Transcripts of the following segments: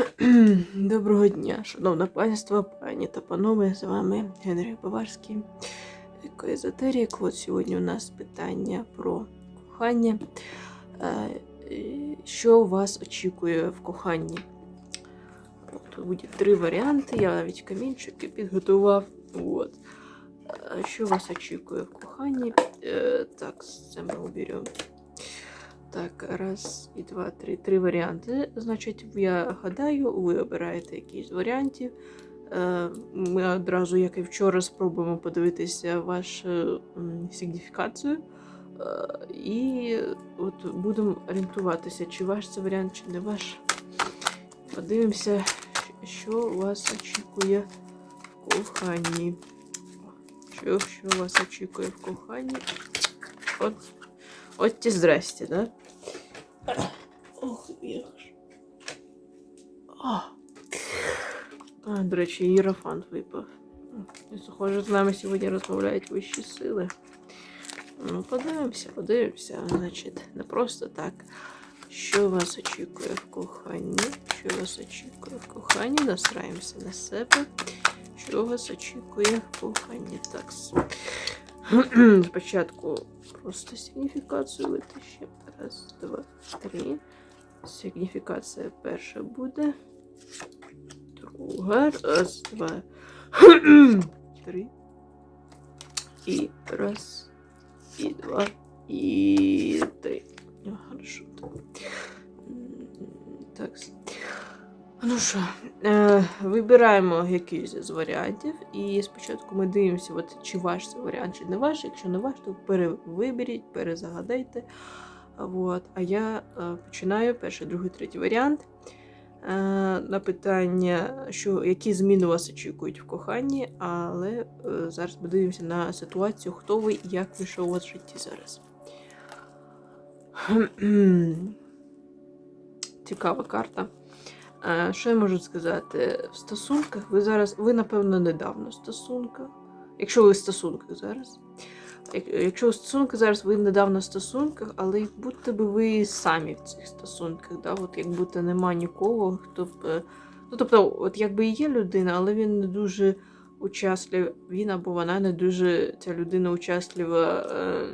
Доброго дня, шановне панство, пані та панове, з вами Генрій Баварський, екоезотерік. От сьогодні у нас питання про кохання. Е, Що вас очікує в коханні? Тут буде три варіанти, я навіть камінчики підготував. От. Е, Що вас очікує в коханні? Е, Так, це ми уберемо. Так, раз і два, три. Три варіанти. Значить, я гадаю, ви обираєте якийсь з варіантів. Е, Ми одразу, як і вчора, спробуємо подивитися вашу сигніфікацію. Е, І от будемо орієнтуватися, чи ваш це варіант, чи не ваш. Подивимося, що вас очікує в коханні. Що, що вас очікує в коханні? От, от ті здрасте, да? Ох, як. А. До речі, Єрофант випав. Схоже, з нами сьогодні розмовляють вищі сили. Ну, подивимося, подивимося. Значить, не просто так. Що вас очікує в коханні? Що вас очікує в коханні? Настраємося на себе. Що вас очікує в коханні? Так. Спочатку просто сигніфікацію витащимо. Раз, два, три. Сигніфікація перша буде. Друга. Раз, два. Три. І раз. І два. І три. Хорошо. Так. Ну що, е, вибираємо якийсь з варіантів, і спочатку ми дивимося, от, чи ваш це варіант, чи не ваш. Якщо не ваш, то перевиберіть, перезагадайте. От. А я е, починаю перший, другий, третій варіант. Е, на питання, що, які зміни вас очікують в коханні, але е, зараз подивимося на ситуацію, хто ви і як ви що у вас в житті зараз. Цікава карта. Що я можу сказати? В стосунках ви зараз, ви, напевно, недавно в стосунках. Якщо ви в стосунках зараз. Якщо у стосунках зараз ви недавно в стосунках, але як будто би ви самі в цих стосунках, да? от як будто нема нікого, хто б. е, Ну, тобто, от якби і є людина, але він не дуже учаслив, він або вона не дуже ця людина учаслива е,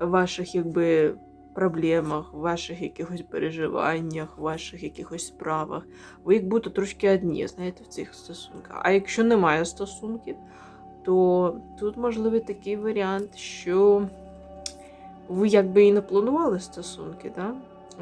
ваших якби проблемах, в ваших якихось переживаннях, в ваших якихось справах. Ви як будто трошки одні, знаєте, в цих стосунках. А якщо немає стосунків, то тут можливий такий варіант, що ви якби і не планували стосунки, да?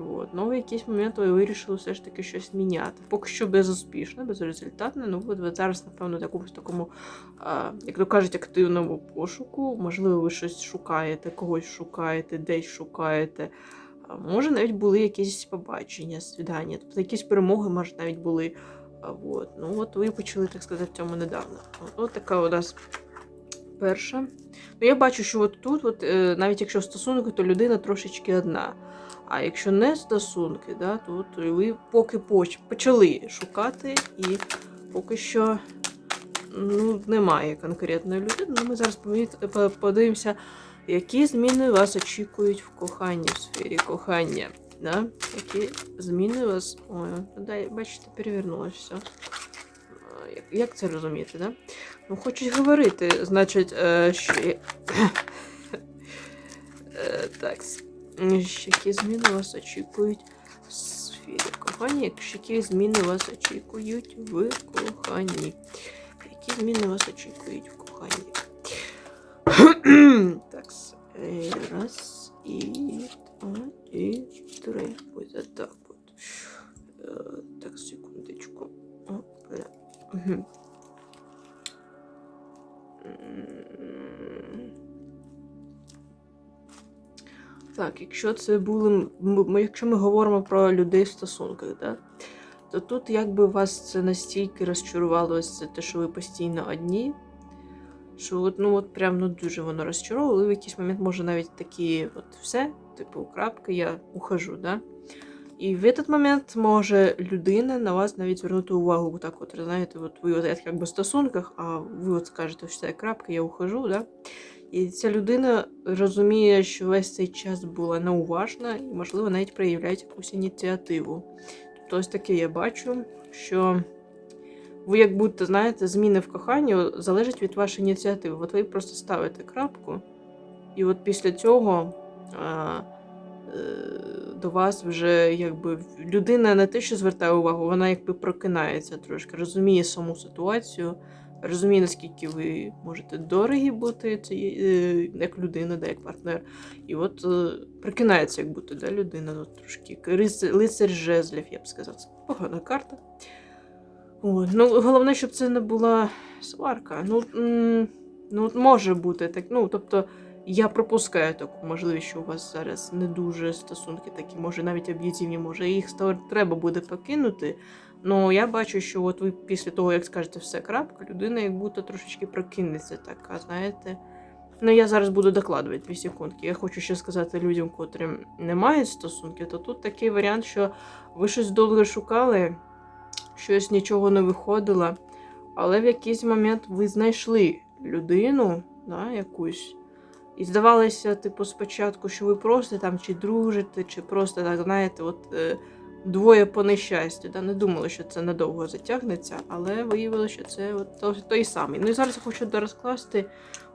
От. Ну, в якийсь момент ви вирішили все ж таки щось міняти. Поки що безуспішно, безрезультатно. Ну, от ви зараз, напевно, в якомусь такому, як то кажуть, активному пошуку. Можливо, ви щось шукаєте, когось шукаєте, десь шукаєте. Може, навіть були якісь побачення, свідання, тобто якісь перемоги, може, навіть були. От. Ну, от ви почали, так сказати, в цьому недавно. От, от така у нас перша. Ну, я бачу, що от тут, от, е, навіть якщо стосунки, то людина трошечки одна. А якщо не стосунки, да, то ви поки поч- почали шукати, і поки що ну, немає конкретної людини. Ну, ми зараз подивимося, які зміни вас очікують в коханні, в сфері кохання. Да? Які зміни вас. Ой, дай, бачите, перевернулося Як, як це розуміти, да? Ну, хочуть говорити, значить, е, що. Е, так. Які зміни вас очікують в сфері кохання? Які зміни вас очікують в коханні? Які зміни вас очікують в коханні? так. е, Раз і два, і три. Ось так от. Е, Так, секундочку. О, бля. Так, якщо це були. Якщо ми говоримо про людей в стосунках, да, то тут якби вас це настільки розчарувало, ось це те, що ви постійно одні. Що от, ну от прям ну дуже воно розчаровувало, і в якийсь момент може навіть такі, от все, типу, крапка, я ухожу, да? І в этот момент може людина на вас навіть звернути увагу, так от, знаєте, от ви от як в стосунках, а ви от скажете, що це крапка, я ухожу, да? І ця людина розуміє, що весь цей час була неуважна і, можливо, навіть проявляє якусь ініціативу. Тобто, ось таке я бачу, що ви, як будто, знаєте, зміни в коханні залежать від вашої ініціативи. От ви просто ставите крапку, і от після цього а, е, до вас вже якби людина не те, що звертає увагу, вона якби прокинається трошки, розуміє саму ситуацію, розуміє, наскільки ви можете дорогі бути цієї, е, як людина, да, як партнер. І от е, прикинається, як бути да, людина, от, трошки лицар жезлів, я б сказав. Це погана карта. О, ну, головне, щоб це не була сварка. Ну, ну може бути так. Ну, тобто, я пропускаю таку можливість, що у вас зараз не дуже стосунки такі, може, навіть об'єктивні, може, їх треба буде покинути. Ну, я бачу, що от ви після того, як скажете все крапка, людина як будто трошечки прокинеться така, знаєте. Ну, я зараз буду докладувати дві секундки. Я хочу ще сказати людям, котрим не мають стосунків, то тут такий варіант, що ви щось довго шукали, щось нічого не виходило, але в якийсь момент ви знайшли людину, да, якусь. І здавалося, типу, спочатку, що ви просто там чи дружите, чи просто так, знаєте, от е, двоє по нещастю. Да? Не думали, що це надовго затягнеться, але виявилося, що це от той, самий. Ну і зараз я хочу розкласти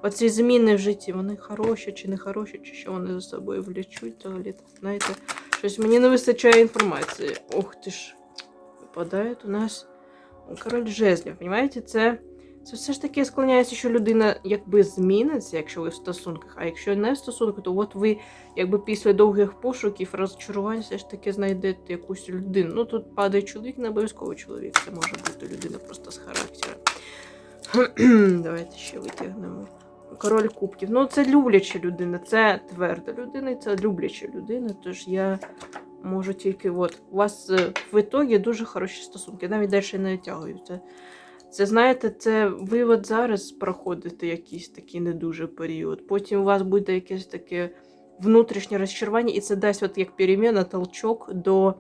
оці зміни в житті. Вони хороші чи не хороші, чи що вони за собою влічуть взагалі. Знаєте, щось мені не вистачає інформації. Ох ти ж, випадають у нас король жезлів. Понимаєте, це. Це все ж таки склоняється, що людина якби зміниться, якщо ви в стосунках, а якщо не в стосунках, то от ви якби після довгих пошуків, розчарувань, все ж таки знайдете якусь людину. Ну тут падає чоловік, не обов'язково чоловік. Це може бути людина просто з характером. Давайте ще витягнемо. Король кубків. Ну, це любляча людина, це тверда людина, це любляча людина. Тож я можу тільки от у вас е, в ітогі дуже хороші стосунки. Навіть далі не витягую. Це, знаєте, це ви от зараз проходите якийсь такий не дуже період. Потім у вас буде якесь таке внутрішнє розчарування, і це дасть от як переміна, толчок до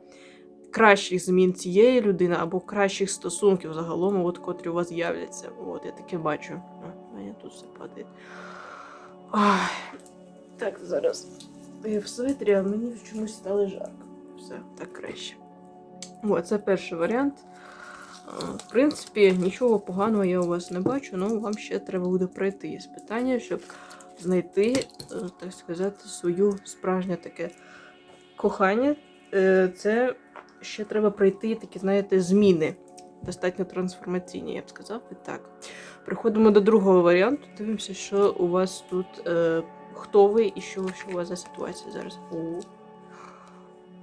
кращих змін цієї людини або кращих стосунків загалом, от, котрі у вас з'являться. От, я таке бачу. А, мене тут все падає. Ай, так, зараз. Я в свитрі, а мені чомусь стало жарко. Все, так краще. О, це перший варіант. В принципі, нічого поганого я у вас не бачу, але вам ще треба буде пройти іспитання, щоб знайти, е, так сказати, свою справжнє таке кохання. Е, Це ще треба пройти такі, знаєте, зміни. Достатньо трансформаційні, я б сказав би так. Приходимо до другого варіанту. Дивимося, що у вас тут, е, хто ви і що, що у вас за ситуація зараз. О.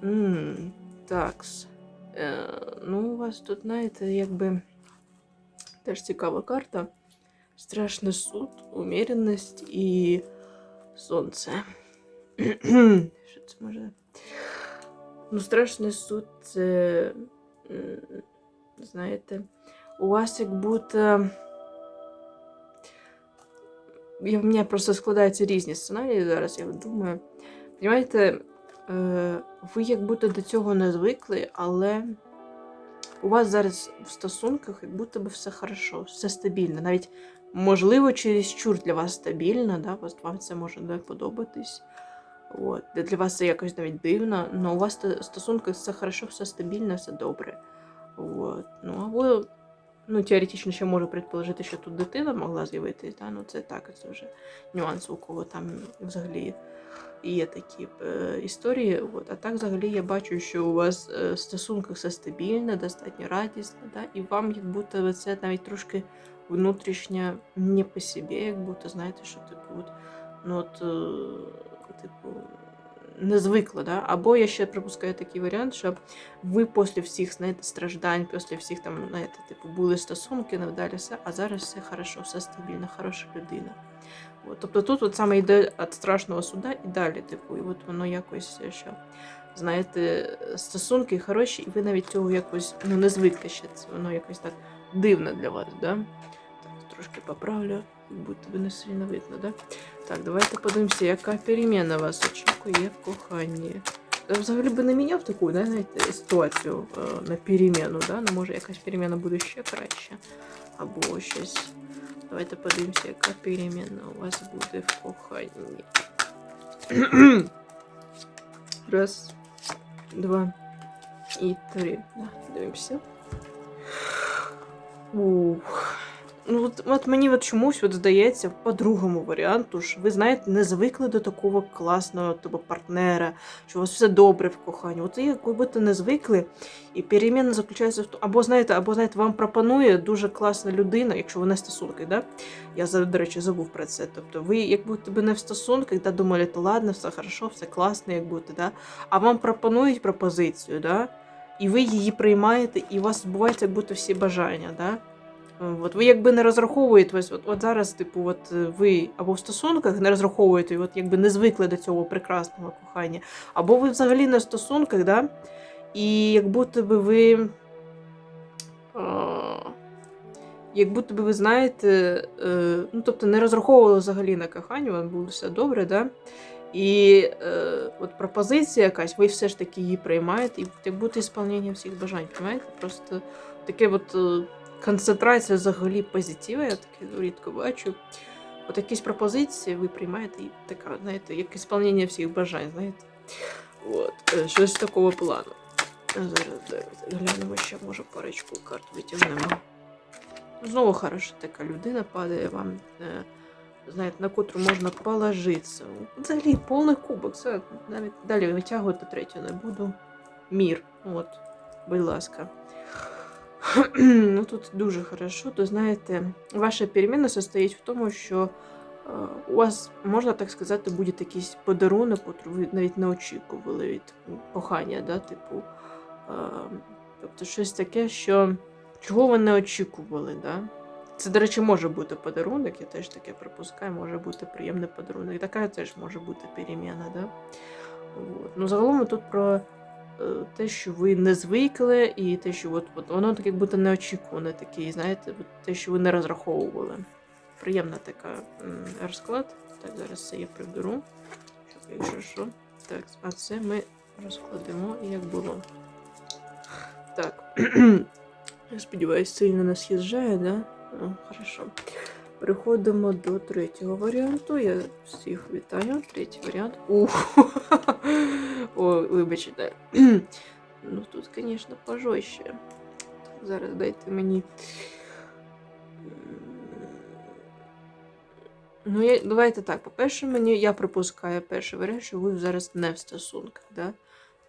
М, такс. Е, ну, у вас тут, знаєте, якби теж цікава карта. Страшний суд, уміряність і сонце. Що це може? Ну, страшний суд це. м, Знаєте, у вас як будто. І в мене просто складаються різні сценарії зараз, я думаю. Понимаєте, е, ви як будто до цього не звикли, але у вас зараз в стосунках як будто би все хорошо, все стабільно. Навіть, можливо, чересчур для вас стабільно, да? вам це може не подобатись. От. Для- вас це якось навіть дивно, але у вас в стосунках все хорошо, все стабільно, все добре. От. Ну, або, ну, теоретично ще можу предположити, що тут дитина могла з'явитись, да? ну це так, це вже нюанс, у кого там взагалі є такі е, історії. От. А так, взагалі, я бачу, що у вас е, в стосунках все стабільно, достатньо радісно, да? і вам як будто це навіть трошки внутрішньо не по собі, як будто, знаєте, що типу, от, ну, от, е, типу, не звикла, да? Або я ще припускаю такий варіант, що ви після всіх знаєте, страждань, після всіх там, знаєте, типу, були стосунки, невдалі все, а зараз все хорошо, все стабільно, хороша людина. От, тобто тут от саме йде від страшного суда і далі, типу, і от воно якось, що, знаєте, стосунки хороші, і ви навіть цього якось ну, не звикли ще. Це воно якось так дивно для вас, да? Так, трошки поправлю, будто би не сильно видно, да? Так, давайте подивимося, яка переміна вас очікує в коханні. Я взагалі би не міняв таку, да, знаєте, ситуацію е, на переміну, да? Ну, може якась переміна буде ще краще. Або щось. Давайте подивимося, яка переміна у вас буде в коханні. Раз, два, і три. Да, дивимося. Ух. Ну, от, от мені от чомусь от здається, по другому варіанту, що ви знаєте, не звикли до такого класного типу, партнера, що у вас все добре в коханні. От як будто не звикли, і переміна заключається в тому, або знаєте, або знаєте, вам пропонує дуже класна людина, якщо ви не в стосунках, да? Я до речі забув про це. Тобто, ви як будто би не в стосунках, да, думали, то ладно, все хорошо, все класно, як будто, да? а вам пропонують пропозицію, да? і ви її приймаєте, і у вас збуваються будто всі бажання. Да? От ви якби не розраховуєте ось, от, от зараз, типу, от е, ви або в стосунках не розраховуєте, от якби не звикли до цього прекрасного кохання, або ви взагалі не в стосунках, да? і як будто би ви. Як будто би ви знаєте, е, ну тобто не розраховували взагалі на кохання, вам було все добре, да? І е, от пропозиція якась, ви все ж таки її приймаєте, і як будто ісполнення всіх бажань, розумієте? Просто таке от. Концентрація взагалі позитиву, я таке рідко бачу. От якісь пропозиції ви приймаєте і така, знаєте, як ісполнення всіх бажань, знаєте. От, е, щось такого плану. А Зараз глянемо, ще може парочку карт витягнемо. Знову хороша така людина падає вам, е, знаєте, на котру можна положитися. Взагалі повний кубок. Це навіть далі витягувати третю не буду. Мір. От, будь ласка. Ну тут дуже хорошо, то знаєте, ваша переміна состоїть в тому, що е, у вас, можна так сказати, буде якийсь подарунок, який ви навіть не очікували від кохання, да? типу, е, тобто щось таке, що чого ви не очікували. Да? Це, до речі, може бути подарунок, я теж таке припускаю, може бути приємний подарунок. Така теж може бути переміна. Да? От. Ну, загалом тут про те, що ви не звикли, і те, що от, от воно так як будто неочікуване такий, знаєте, те, що ви не розраховували. Приємна така розклад. Так, зараз це я приберу. Якщо що. Так, а це ми розкладемо, як було. Так. Я сподіваюся, сильно не з'їжджає, да? О, хорошо. Переходимо до третього варіанту. Я всіх вітаю. Третій варіант. Ух. Вибачте. ну тут, звісно, пожорстче. Зараз дайте мені. Ну, я, давайте так. По-перше, мені я припускаю перший варіант, що ви зараз не в стосунках. Да?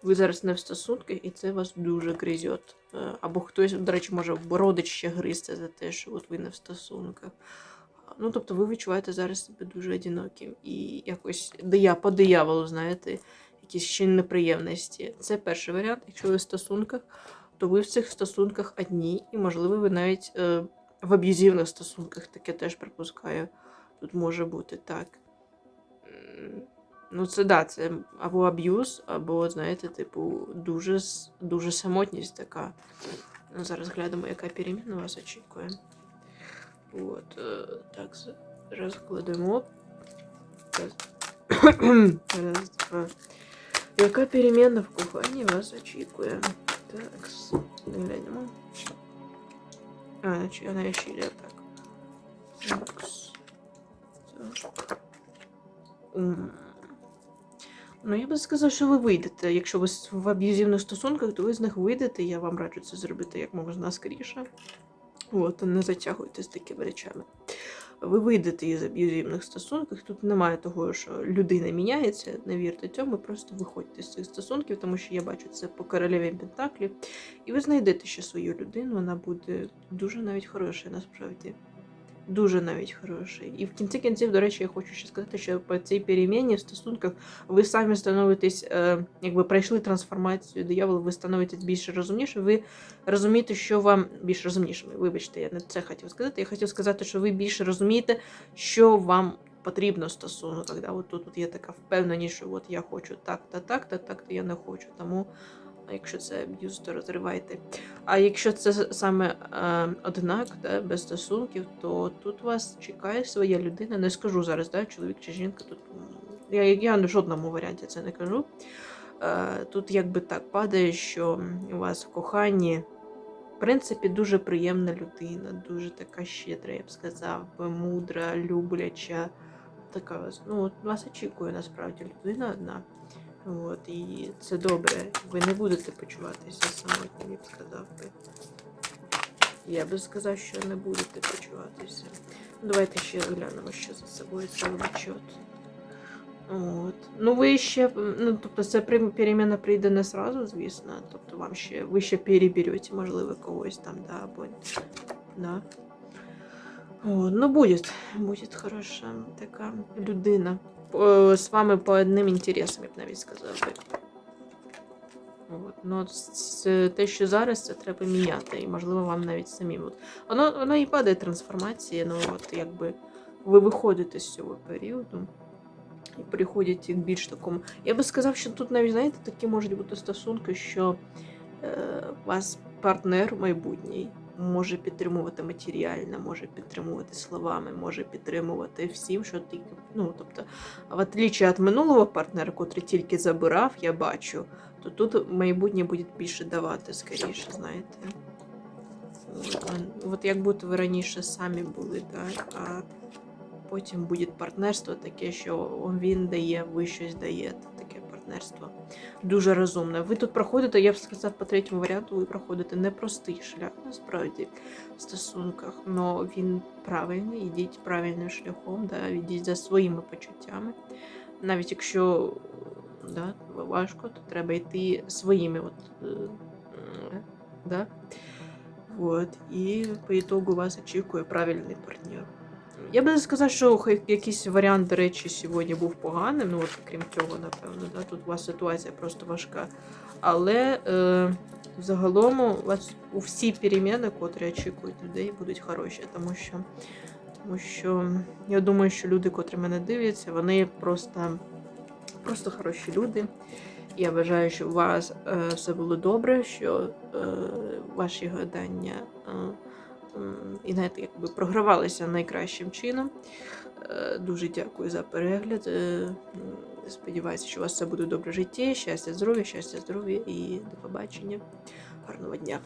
Ви зараз не в стосунках, і це вас дуже гризет. Е, Або хтось, до речі, може родич ще гризти за те, що от ви не в стосунках. Ну, тобто ви відчуваєте зараз себе дуже одиноким. І якось дия, по дияволу, знаєте, якісь ще неприємності. Це перший варіант. Якщо ви в стосунках, то ви в цих стосунках одні, і, можливо, ви навіть е, в аб'юзивних стосунках таке теж припускаю. Тут може бути так. Ну, це да, це або аб'юз, або, знаєте, типу, дуже, дуже самотність така. Ну, зараз глянемо, яка переміна вас очікує. От, е, так, розкладемо. Раз, два. Яка переміна в коханні вас очікує? Так, глянемо. А, значить, вона ще йде так. Так. Так. Ну, я би сказав, що ви вийдете. Якщо ви в аб'юзивних стосунках, то ви з них вийдете. Я вам раджу це зробити як можна скоріше. От, не затягуйте з такими речами. Ви вийдете із аб'юзивних стосунків. Тут немає того, що людина міняється, не вірте цьому, просто виходьте з цих стосунків, тому що я бачу це по королеві Пентаклі. І ви знайдете ще свою людину, вона буде дуже навіть хороша насправді. Дуже навіть хороший. І в кінці кінців, до речі, я хочу ще сказати, що по цій переміні в стосунках ви самі становитесь, е, якби пройшли трансформацію диявола, ви становитесь більш розумніше, ви розумієте, що вам більш розумнішими. Вибачте, я не це хотів сказати. Я хотів сказати, що ви більше розумієте, що вам потрібно в стосунках. Да? От тут от є така впевненість, що от я хочу так, та так, та так, та я не хочу. Тому, якщо це аб'юз, то розривайте. А якщо це саме е, однак, да, без стосунків, то тут вас чекає своя людина. Не скажу зараз, да, чоловік чи жінка. Тут я, я в жодному варіанті це не кажу. Е, тут якби так падає, що у вас в коханні, в принципі, дуже приємна людина, дуже така щедра, я б сказав, мудра, любляча. Така ну, вас очікує насправді людина одна. От, і це добре. Ви не будете почуватися самотнім, я б сказав би. Я би сказав, що не будете почуватися. Давайте ще глянемо, що за собою влечет. От. Ну, ви ще, ну, тобто, це переміна прийде не сразу, звісно. Тобто вам ще, ви ще переберете, можливо, когось там, да, або да. О, ну, будет, будет хороша така людина. З вами по одним інтересам, я б навіть сказав би. От. Ну, те, що зараз, це треба міняти. І, можливо, вам навіть самим. От. Воно, воно і падає трансформація, ну от якби ви виходите з цього періоду і приходять к більш такому. Я би сказав, що тут навіть, знаєте, такі можуть бути стосунки, що е, вас партнер майбутній може підтримувати матеріально, може підтримувати словами, може підтримувати всім, що ти. Ну, тобто, в отличие від минулого партнера, котрий тільки забирав, я бачу, то тут майбутнє буде більше давати, скоріше, знаєте. От, як будто ви раніше самі були, так, а потім буде партнерство таке, що він дає, ви щось даєте. Таке партнерство. Дуже розумне. Ви тут проходите, я б сказав, по третьому варіанту, ви проходите непростий шлях, насправді, в стосунках, але він правильний, йдіть правильним шляхом, да, йдіть за своїми почуттями. Навіть якщо да, важко, то треба йти своїми. От, е, да? Вот. І по ітогу вас очікує правильний партнер. Я би не сказав, що якийсь варіант, речі, сьогодні був поганим. Ну, от, крім цього, напевно, да? тут у вас ситуація просто важка. Але е, загалом у вас у всі переміни, котрі очікують людей, будуть хороші, тому що, тому що я думаю, що люди, котрі мене дивляться, вони просто, просто хороші люди. Я бажаю, щоб у вас е, все було добре, що е, ваші гадання е, і навіть якби програвалися найкращим чином. Е, дуже дякую за перегляд. Е, сподіваюся, що у вас все буде добре життя. Щастя, здоров'я, щастя, здоров'я і до побачення. Гарного дня!